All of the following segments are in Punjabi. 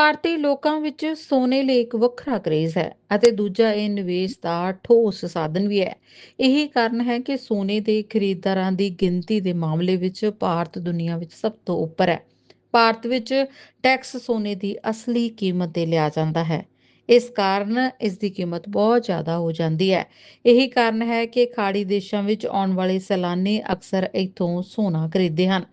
ਭਾਰਤੀ ਲੋਕਾਂ ਵਿੱਚ ਸੋਨੇ ਲਈ ਇੱਕ ਵੱਖਰਾ ਕਰੇਜ਼ ਹੈ ਅਤੇ ਦੂਜਾ ਇਹ ਨਿਵੇਸ਼ ਦਾ ਠੋਸ ਸਾਧਨ ਵੀ ਹੈ। ਇਹੀ ਕਾਰਨ ਹੈ ਕਿ ਸੋਨੇ ਦੇ ਖਰੀਦਦਾਰਾਂ ਦੀ ਗਿਣਤੀ ਦੇ ਮਾਮਲੇ ਵਿੱਚ ਭਾਰਤ ਦੁਨੀਆ ਵਿੱਚ ਸਭ ਤੋਂ ਉੱਪਰ ਹੈ। ਭਾਰਤ ਵਿੱਚ ਟੈਕਸ ਸੋਨੇ ਦੀ ਅਸਲੀ ਕੀਮਤ ਤੇ ਲਿਆ ਜਾਂਦਾ ਹੈ। ਇਸ ਕਾਰਨ ਇਸ ਦੀ ਕੀਮਤ ਬਹੁਤ ਜ਼ਿਆਦਾ ਹੋ ਜਾਂਦੀ ਹੈ। ਇਹੀ ਕਾਰਨ ਹੈ ਕਿ ਖਾੜੀ ਦੇਸ਼ਾਂ ਵਿੱਚ ਆਉਣ ਵਾਲੇ ਸੈਲਾਨੀ ਅਕਸਰ ਇੱਥੋਂ ਸੋਨਾ ਖਰੀਦਦੇ ਹਨ।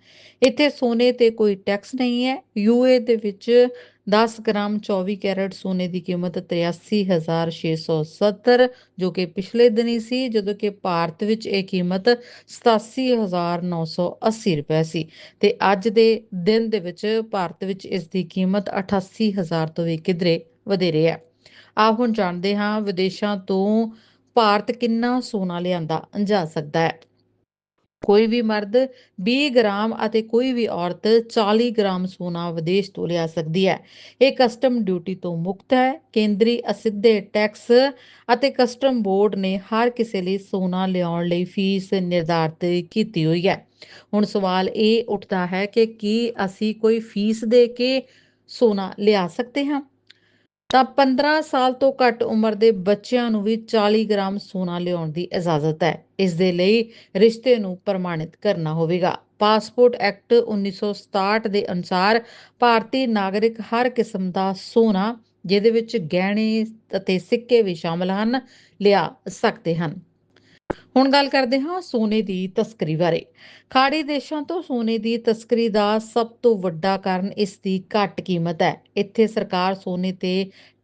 ਇੱਥੇ ਸੋਨੇ ਤੇ ਕੋਈ ਟੈਕਸ ਨਹੀਂ ਹੈ। ਯੂਏ ਦੇ ਵਿੱਚ 10 ਗ੍ਰਾਮ 24 ਕੈਰਟ ਸੋਨੇ ਦੀ ਕੀਮਤ 83670 ਜੋ ਕਿ ਪਿਛਲੇ ਦਿਨੀ ਸੀ, ਜਦੋਂ ਕਿ ਭਾਰਤ ਵਿੱਚ ਇਹ ਕੀਮਤ 87980 ਰੁਪਏ ਸੀ। ਤੇ ਅੱਜ ਦੇ ਦਿਨ ਦੇ ਵਿੱਚ ਭਾਰਤ ਵਿੱਚ ਇਸ ਦੀ ਕੀਮਤ 88000 ਤੋਂ ਵੀ ਕਿਧਰੇ ਵਧੇਰੇ ਹੈ। ਆਓ ਹੁਣ ਜਾਣਦੇ ਹਾਂ ਵਿਦੇਸ਼ਾਂ ਤੋਂ ਭਾਰਤ ਕਿੰਨਾ ਸੋਨਾ ਲਿਆਂਦਾ, ਜਾ ਸਕਦਾ ਹੈ। ਕੋਈ ਵੀ ਮਰਦ 20 ਗ੍ਰਾਮ ਅਤੇ ਕੋਈ ਵੀ ਔਰਤ 40 ਗ੍ਰਾਮ ਸੋਨਾ ਵਿਦੇਸ਼ ਤੋਂ ਲਿਆ ਸਕਦੀ ਹੈ। ਇਹ ਕਸਟਮ ਡਿਊਟੀ ਤੋਂ ਮੁਕਤ ਹੈ। ਕੇਂਦਰੀ ਅਸਿੱਧੇ ਟੈਕਸ ਅਤੇ ਕਸਟਮ ਬੋਰਡ ਨੇ ਹਰ ਕਿਸੇ ਲਈ ਸੋਨਾ ਲਿਆਉਣ ਲਈ ਫੀਸ ਨਿਰਧਾਰਤ ਕੀਤੀ ਹੋਈ ਹੈ। ਹੁਣ ਸਵਾਲ ਇਹ ਉੱਠਦਾ ਹੈ ਕਿ ਕੀ ਅਸੀਂ ਕੋਈ ਫੀਸ ਦੇ ਕੇ ਸੋਨਾ ਲਿਆ ਸਕਦੇ ਹਾਂ? ਤਾਂ 15 ਸਾਲ ਤੋਂ ਘੱਟ ਉਮਰ ਦੇ ਬੱਚਿਆਂ ਨੂੰ ਵੀ 40 ਗ੍ਰਾਮ ਸੋਨਾ ਲਿਆਉਣ ਦੀ ਇਜਾਜ਼ਤ ਹੈ। ਇਸ ਦੇ ਲਈ ਰਿਸ਼ਤੇ ਨੂੰ ਪ੍ਰਮਾਣਿਤ ਕਰਨਾ ਹੋਵੇਗਾ। ਪਾਸਪੋਰਟ ਐਕਟ 1967 ਦੇ ਅਨੁਸਾਰ ਭਾਰਤੀ ਨਾਗਰਿਕ ਹਰ ਕਿਸਮ ਦਾ ਸੋਨਾ, ਜਿਹਦੇ ਵਿੱਚ ਗਹਿਣੇ ਅਤੇ ਸਿੱਕੇ ਵੀ ਸ਼ਾਮਲ ਹਨ, ਲਿਆ ਸਕਦੇ ਹਨ। ਹੁਣ ਗੱਲ ਕਰਦੇ ਹਾਂ ਸੋਨੇ ਦੀ ਤਸਕਰੀ ਬਾਰੇ। ਖਾੜੀ ਦੇਸ਼ਾਂ ਤੋਂ ਸੋਨੇ ਦੀ ਤਸਕਰੀ ਦਾ ਸਭ ਤੋਂ ਵੱਡਾ ਕਾਰਨ ਇਸ ਦੀ ਘੱਟ ਕੀਮਤ ਹੈ। ਇੱਥੇ ਸਰਕਾਰ ਸੋਨੇ ਤੇ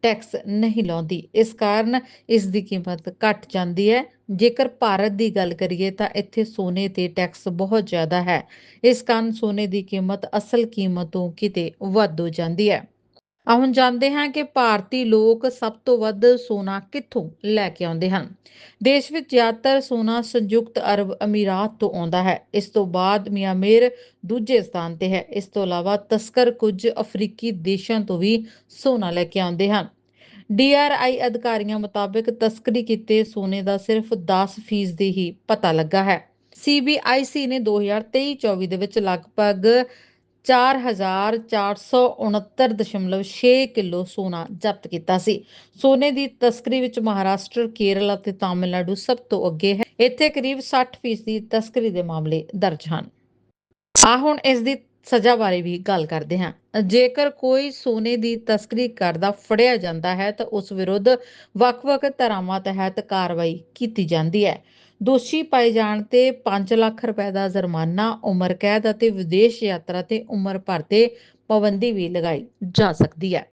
ਟੈਕਸ ਨਹੀਂ ਲਾਉਂਦੀ। ਇਸ ਕਾਰਨ ਇਸ ਦੀ ਕੀਮਤ ਘਟ ਜਾਂਦੀ ਹੈ। ਜੇਕਰ ਭਾਰਤ ਦੀ ਗੱਲ ਕਰੀਏ ਤਾਂ ਇੱਥੇ ਸੋਨੇ ਤੇ ਟੈਕਸ ਬਹੁਤ ਜ਼ਿਆਦਾ ਹੈ। ਇਸ ਕਾਰਨ ਸੋਨੇ ਦੀ ਕੀਮਤ ਅਸਲ ਕੀਮਤ ਤੋਂ ਕਿਤੇ ਵੱਧ ਹੋ ਜਾਂਦੀ ਹੈ। ਆ ਹੁਣ ਜਾਣਦੇ ਹਾਂ ਕਿ ਭਾਰਤੀ ਲੋਕ ਸਭ ਤੋਂ ਵੱਧ ਸੋਨਾ ਕਿੱਥੋਂ ਲੈ ਕੇ ਆਉਂਦੇ ਹਨ? ਦੇਸ਼ ਵਿੱਚ ਜ਼ਿਆਦਾਤਰ ਸੋਨਾ ਸੰਯੁਕਤ ਅਰਬ ਅਮੀਰਾਤ ਤੋਂ ਆਉਂਦਾ ਹੈ। ਇਸ ਤੋਂ ਬਾਅਦ ਮਿਆਂਮਾਰ ਦੂਜੇ ਸਥਾਨ ਤੇ ਹੈ। ਇਸ ਤੋਂ ਇਲਾਵਾ ਤਸਕਰ ਕੁਝ ਅਫਰੀਕੀ ਦੇਸ਼ਾਂ ਤੋਂ ਵੀ ਸੋਨਾ ਲੈ ਕੇ ਆਉਂਦੇ ਹਨ। ਡੀਆਰਆਈ ਅਧਿਕਾਰੀਆਂ ਮੁਤਾਬਕ ਤਸਕਰੀ ਕੀਤੇ ਸੋਨੇ ਦਾ ਸਿਰਫ 10% ਦੇ ਹੀ ਪਤਾ ਲੱਗਾ ਹੈ। ਸੀਬੀਆਈਸੀ ਨੇ 2023-24 ਦੇ ਵਿੱਚ ਲਗਭਗ 4469.6 ਕਿਲੋ ਸੋਨਾ ਜ਼ਬਤ ਕੀਤਾ ਸੀ। ਸੋਨੇ ਦੀ ਤਸਕਰੀ ਵਿੱਚ ਮਹਾਰਾਸ਼ਟਰ, ਕੇਰਲ ਅਤੇ ਤਾਮਿਲਨਾਡੂ ਸਭ ਤੋਂ ਅੱਗੇ ਹੈ। ਇੱਥੇ ਕਰੀਬ 60% ਦੀ ਤਸਕਰੀ ਦੇ ਮਾਮਲੇ ਦਰਜ ਹਨ। ਆ ਹੁਣ ਇਸ ਦੀ ਸਜ਼ਾ ਬਾਰੇ ਵੀ ਗੱਲ ਕਰਦੇ ਹਾਂ। ਜੇਕਰ ਕੋਈ ਸੋਨੇ ਦੀ ਤਸਕਰੀ ਕਰਦਾ ਫੜਿਆ ਜਾਂਦਾ ਹੈ ਤਾਂ ਉਸ ਵਿਰੁੱਧ ਵੱਖ-ਵੱਖ ਧਾਰਾਵਾਂ ਤਹਿਤ ਕਾਰਵਾਈ ਕੀਤੀ ਜਾਂਦੀ ਹੈ। ਦੋਸ਼ੀ ਪਾਏ ਜਾਣ ਤੇ 5 ਲੱਖ ਰੁਪਏ ਦਾ ਜੁਰਮਾਨਾ, ਉਮਰ ਕੈਦ ਅਤੇ ਵਿਦੇਸ਼ ਯਾਤਰਾ ਤੇ ਉਮਰ ਭਰ ਤੇ ਪਾਬੰਦੀ ਵੀ ਲਗਾਈ ਜਾ ਸਕਦੀ ਹੈ।